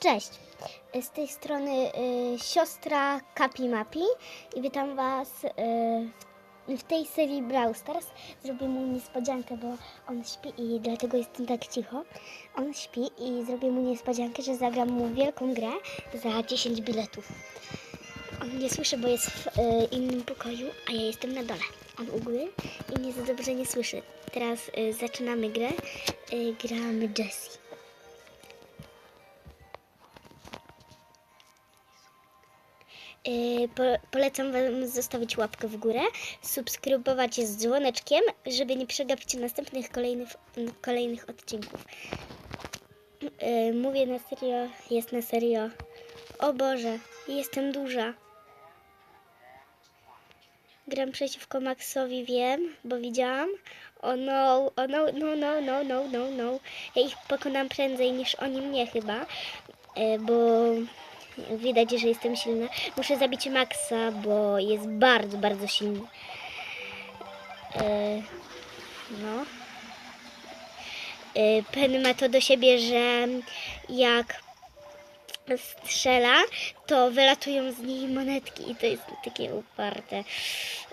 Cześć, z tej strony y, siostra Kapi Mapi i witam Was y, w, w tej serii Brawl Stars. Zrobię mu niespodziankę, bo on śpi i dlatego jestem tak cicho. On śpi i zrobię mu niespodziankę, że zagram mu wielką grę za 10 biletów. On nie słyszy, bo jest w y, innym pokoju, a ja jestem na dole. On u góry i mnie za dobrze nie słyszy. Teraz y, zaczynamy grę. Y, gramy Jessie. Po, polecam Wam zostawić łapkę w górę, subskrybować z dzwoneczkiem, żeby nie przegapić następnych kolejnych, kolejnych odcinków. Yy, mówię na serio, jest na serio. O Boże, jestem duża. Gram przeciwko Maxowi, wiem, bo widziałam. O no, o no, no, no, no, no, no, no. Ja ich pokonam prędzej niż oni mnie chyba, yy, bo Widać, że jestem silna. Muszę zabić Maxa, bo jest bardzo, bardzo silny. E, no. E, Pen ma to do siebie, że jak strzela, to wylatują z niej monetki i to jest takie uparte.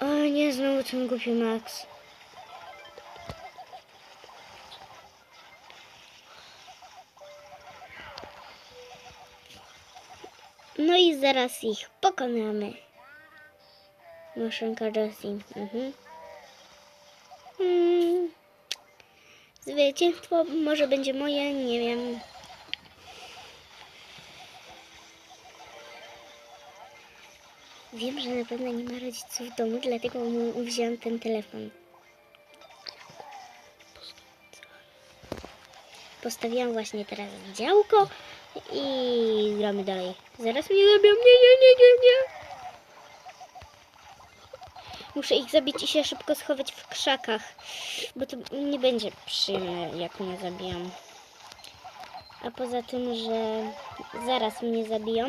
O nie, znowu ten głupi Max. I zaraz ich pokonamy. Maszynka Jessie. Mhm. Hmm. Zwycięstwo może będzie moje, nie wiem. Wiem, że na pewno nie ma rodziców w domu, dlatego mu wziąłem ten telefon. Postawiłam właśnie teraz działko i gramy dalej. Zaraz mnie zabiją. Nie, nie, nie, nie, nie. Muszę ich zabić i się szybko schować w krzakach, bo to nie będzie przyjemne, jak mnie zabiją. A poza tym, że zaraz mnie zabiją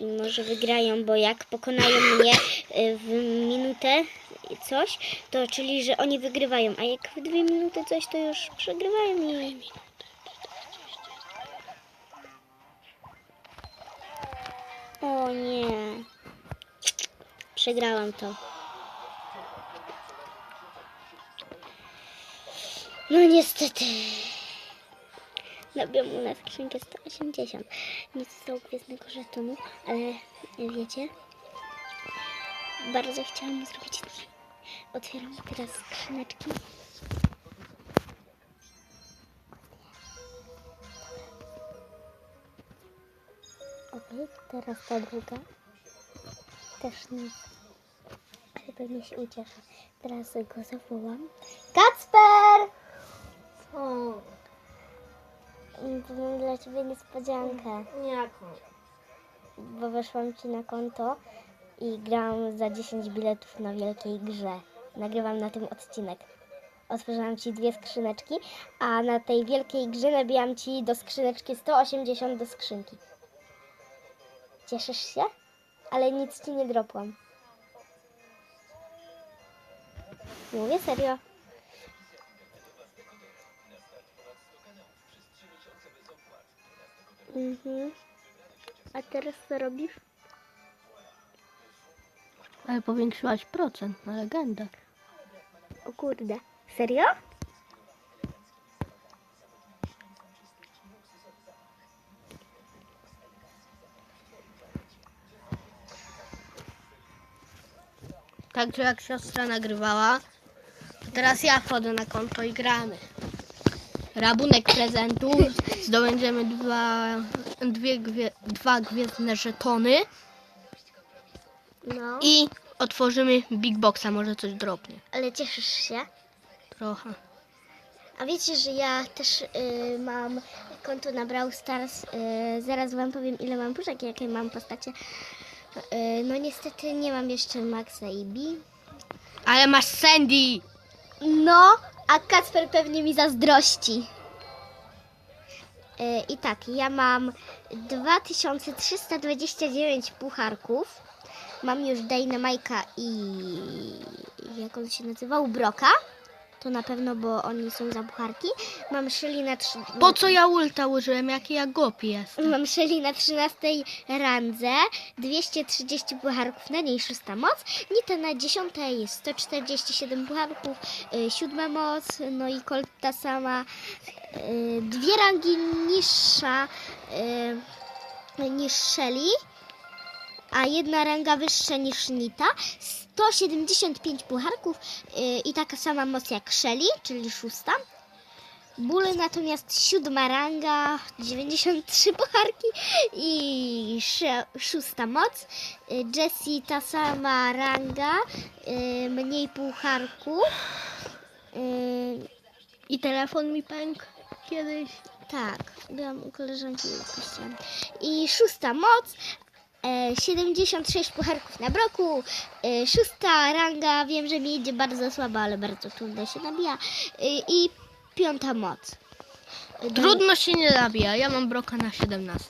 i może wygrają, bo jak pokonają mnie y, w minutę coś, to czyli, że oni wygrywają, a jak w dwie minuty coś, to już przegrywają i... O nie. Przegrałam to. No niestety. Nabiłam mu na skrzynkę 180. Nie zostało gwiezdnego żetonu, ale wiecie, bardzo chciałam zrobić. Otwieram teraz skrzyneczki. Teraz ta druga. Też nic. Ale pewnie się ucieszę. Teraz go zawołam. Kacper! O, To mam dla Ciebie niespodziankę, jaką? bo weszłam Ci na konto i gram za 10 biletów na wielkiej grze. Nagrywam na tym odcinek. Otworzyłam Ci dwie skrzyneczki, a na tej wielkiej grze nabijam Ci do skrzyneczki 180 do skrzynki. Cieszysz się? Ale nic Ci nie dropłam. Mówię serio. Mhm. A teraz co robisz? Ale powiększyłaś procent na legendę. O kurde. Serio? Także jak siostra nagrywała, to teraz ja wchodzę na konto i gramy. Rabunek prezentu, zdobędziemy dwa, dwie, gwie, dwa gwiezdne żetony No. i otworzymy Big Boxa, może coś drobnie. Ale cieszysz się? Trochę. A wiecie, że ja też y, mam konto na Brawl Stars. Y, zaraz wam powiem, ile mam puszek, jakie mam postacie. Y, no niestety nie mam jeszcze Maxa i B. Ale masz Sandy! No, a Kacper pewnie mi zazdrości. Y, I tak, ja mam 2329 pucharków. Mam już Dynamajka i jak on się nazywał? Broka. To na pewno, bo oni są za pucharki. Mam Shelly na, trzy, Po co ja ulta użyłem, jaki ja głupi jestem? mam Shelly na 13 randze, 230 pucharków na niej, szósta moc. Nita na 10 jest 147 pucharków, y, siódma moc, no i Colt ta sama, y, dwie rangi niższa y, niż Shelly, a jedna ranga wyższa niż Nita. 175 pucharków y, i taka sama moc jak Shelly, czyli szósta. Bull natomiast siódma ranga, 93 pucharki i szósta moc. Y, Jessie ta sama ranga, y, mniej pucharku. Y, I telefon mi pękł kiedyś. tak, byłam u koleżanki i puściłam. I szósta moc, 76 pucharków na broku. E, szósta ranga, wiem, że mi idzie bardzo słabo, ale bardzo trudno się nabija. E, I piąta moc. E, Trudno się nie nabija, ja mam broka na 17.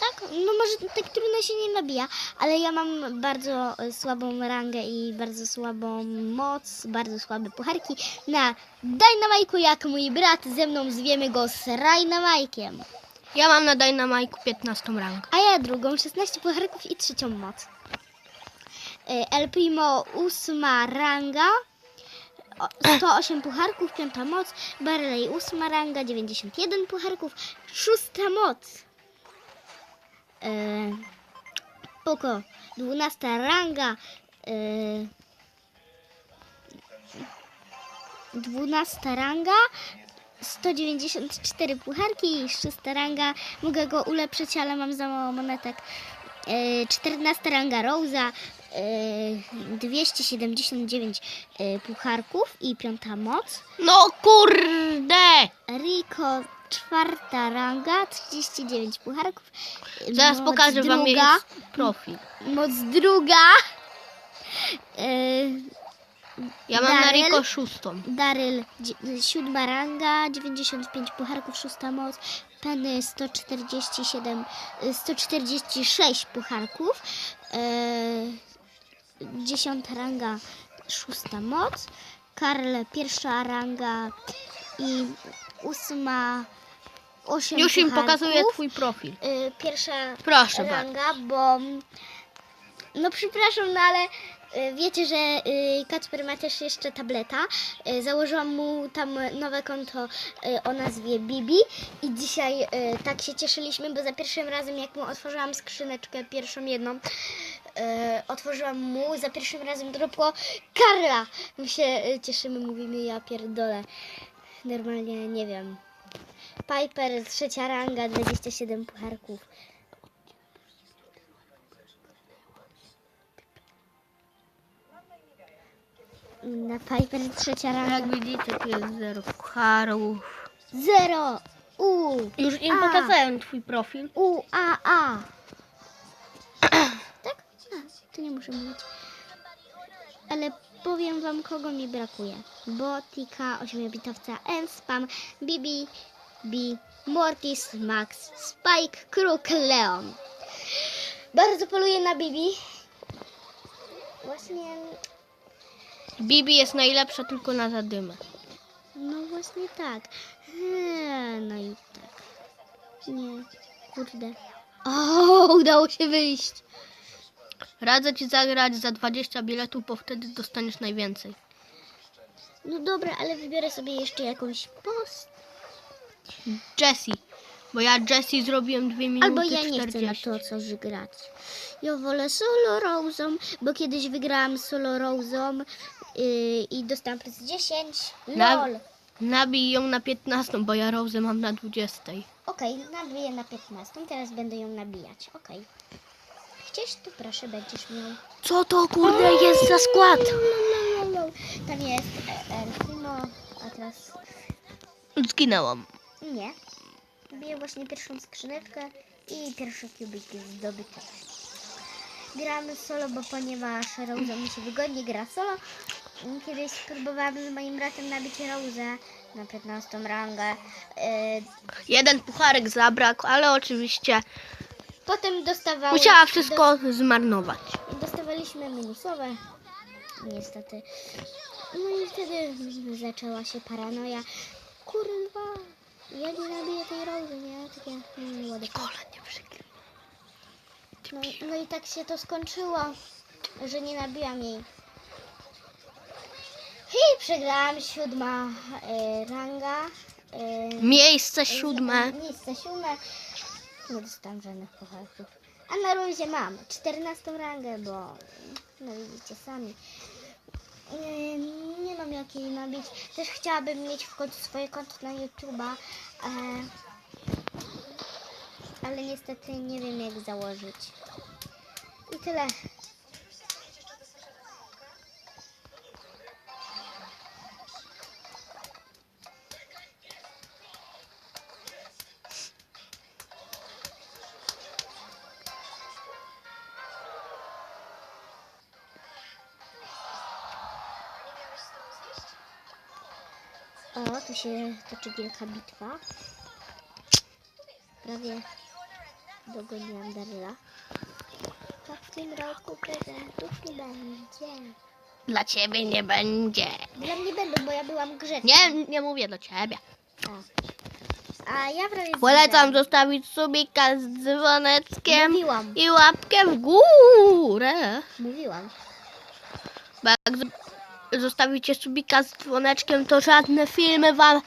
Tak, no może tak trudno się nie nabija, ale ja mam bardzo e, słabą rangę i bardzo słabą moc, bardzo słabe pucharki na Dynamajku jak mój brat, ze mną zwiemy go z Rajnamajkiem. Ja mam na Dynamite 15 rangę. A ja drugą, 16 pucharków i trzecią moc. Y, El Primo, ósma ranga, o- 108 pucharków, piąta moc. Barley, ósma ranga, 91 pucharków, szósta moc. Y, Poko, 12 ranga, y, 12 ranga, 194 pucharki i 300 ranga. Mogę go ulepszyć, ale mam za mało monetek. E, 14 ranga Rosa, e, 279 e, pucharków i piąta moc. No kurde! Rico, czwarta ranga, 39 pucharków. E, Zaraz moc pokażę wam jej druga, profil. Moc druga. Ja mam na Daryl? Riko szóstą. Daryl, siódma ranga, 95 pucharków, szósta moc. Penny 147, y, 146 pucharków. E, dziesiąta ranga, szósta moc. Karl, pierwsza ranga i ósma, osiem Już im pucharków. pokazuję twój profil. Y, pierwsza Proszę bardzo. ranga, bo no przepraszam, no ale y, wiecie, że y, Kacper ma też jeszcze tableta. Y, Założyłam mu tam nowe konto o nazwie Bibi i dzisiaj tak się cieszyliśmy, bo za pierwszym razem jak mu otworzyłam skrzyneczkę, pierwszą jedną, otworzyłam mu, za pierwszym razem dropło Karla. My się cieszymy, mówimy ja pierdolę. Normalnie nie wiem. Piper, trzecia ranga, 27 pucharków. Na Piper trzecia ranga. Jak widzicie, tu jest zero pucharów. Zero! U! Już im A. pokazałem twój profil. U, A, A. tak? A, to nie muszę mówić. Ale powiem wam, kogo mi brakuje. Botika, 8-bitowca, N-Spam, Bibi, B, Mortis, Max, Spike, Kruk, Leon. Bardzo poluję na Bibi. Właśnie, Bibi jest najlepsza tylko na zadymę. no właśnie tak. Eee, No i tak. Nie, kurde. O, udało się wyjść. Radzę ci zagrać za 20 biletów, bo wtedy dostaniesz najwięcej. No dobra, ale wybiorę sobie jeszcze jakąś post. Jessie. Bo ja Jessie zrobiłem 2 minuty Albo ja nie 40. chcę na to coś grać. Ja wolę solo Rose'ą, bo kiedyś wygrałam solo Rose'ą yy, i dostałam plus 10. Na- LOL. Nabij ją na 15, bo ja Rose mam na 20. Okej, nabiję na 15. Teraz będę ją nabijać. Okej. Chciałeś, to proszę, będziesz miał. Co to kurde jest za skład? Tam jest e, Elfino, a teraz Zginęłam. nie. Biję właśnie pierwszą skrzyneczkę i pierwsze kubiki zdobyte. Gramy solo, bo ponieważ Rosa mi się wygodnie gra solo. Kiedyś spróbowałam z moim bratem nabić Rosę na 15 rangę. E, Jeden pucharek zabrakł, ale oczywiście Potem dostawałem. musiała wszystko zmarnować. Dostawaliśmy minusowe. Niestety. No i wtedy zaczęła się paranoja. Kurwa, ja nie nabiję tej rozy, nie? Takie, mm, fuck. nie przykryj. No, no i tak się to skończyło, że nie nabiłam jej. I przegrałam siódma e, ranga. E, Miejsce siódme. Miejsce siódme. Nie dostałam żadnych pucharków. A na luzie mam 14 rangę, bo no widzicie sami. Nie, nie mam jakiej nabić. Też chciałabym mieć w końcu swoje konto na YouTube'a. E, ale niestety nie wiem jak założyć. I tyle. O, tu się toczy wielka bitwa. Prawie dogoniłam Daryla. Tak w tym roku prezentów nie będzie. Dla ciebie nie będzie. Dla mnie będą, bo ja byłam grzeczna. Nie, nie mówię do ciebie. A, A ja prawie Polecam zostawić subika z dzwoneczkiem Mówiłam, i łapkę w górę. mówiłam. Z- zostawicie subika z dzwoneczkiem, to żadne filmy wam,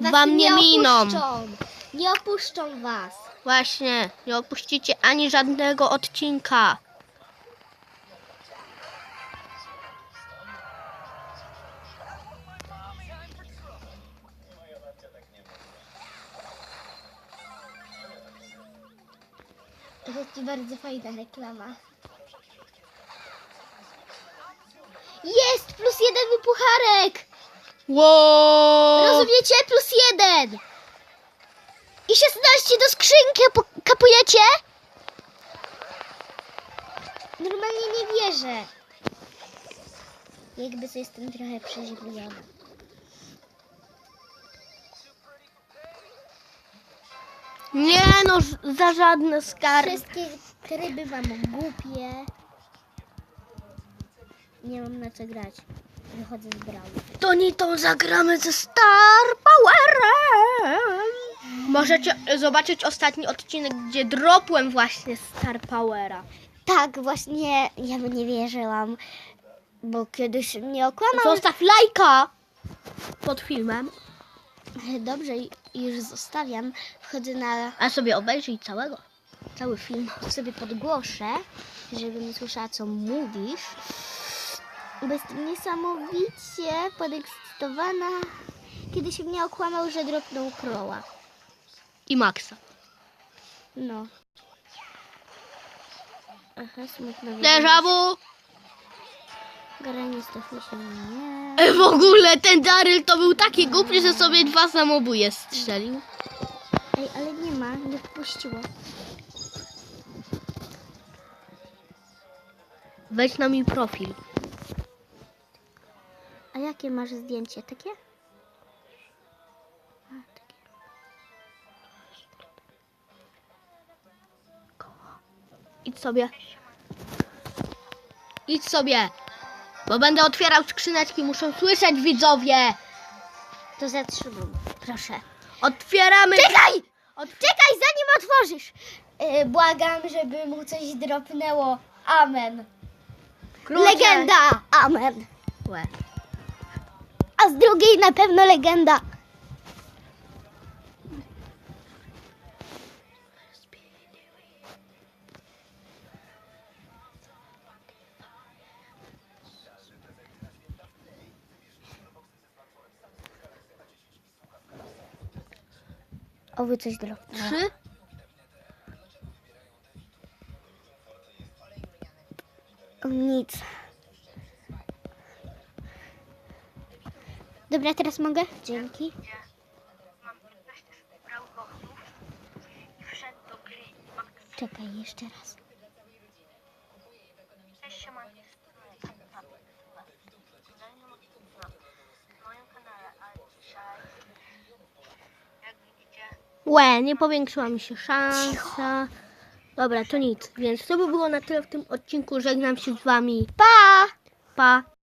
Was wam nie miną. Opuszczą. Nie opuszczą was. Właśnie, nie opuścicie ani żadnego odcinka. To jest bardzo fajna reklama. Jest! Jeden pucharek! Wow! Rozumiecie? Plus jeden! I 16 do skrzynki kapujecie? Normalnie nie wierzę. Jakby co jestem trochę przeziębiona. Nie no, za żadne skarby. Wszystkie tryby mam głupie. Nie mam na co grać. Wychodzę z bramy. To nie tą zagramy ze Star Powerem. Możecie zobaczyć ostatni odcinek, gdzie dropłem właśnie Star Powera. Tak, właśnie ja by nie wierzyłam. Bo kiedyś mnie okłamał. Zostaw lajka pod filmem, Dobrze, już zostawiam. Wchodzę na a sobie obejrzyj całego, cały film. sobie podgłoszę, żebym słyszała, co mówisz. Jestem niesamowicie podekscytowana. Kiedy się mnie okłamał, że dropnął kroła. I Maxa. No. Aha, smutno. Déjà vu. Granie stofi się nie. E, W ogóle ten Daryl to był taki głupi, że sobie dwa samobuje strzelił. Ej, ale nie ma, nie wpuściło. Wejdź na mój profil. Jakie masz zdjęcie? Takie? A, takie. Idź sobie. Idź sobie. Bo będę otwierał skrzyneczki, muszą słyszeć widzowie. To zatrzymam, proszę. Otwieramy. Czekaj! Czekaj, zanim otworzysz! Yy, błagam, żeby mu coś dropnęło. Amen. Klucze. Legenda! Amen. Łe. Z drugiej na pewno legenda. Oby coś dropnęło. Trzy. Dobra, teraz mogę? Dzięki. Czekaj, jeszcze raz. Łe, nie powiększyła mi się szansa. Dobra, to nic. Więc to by było na tyle w tym odcinku. Żegnam się z wami. Pa! Pa.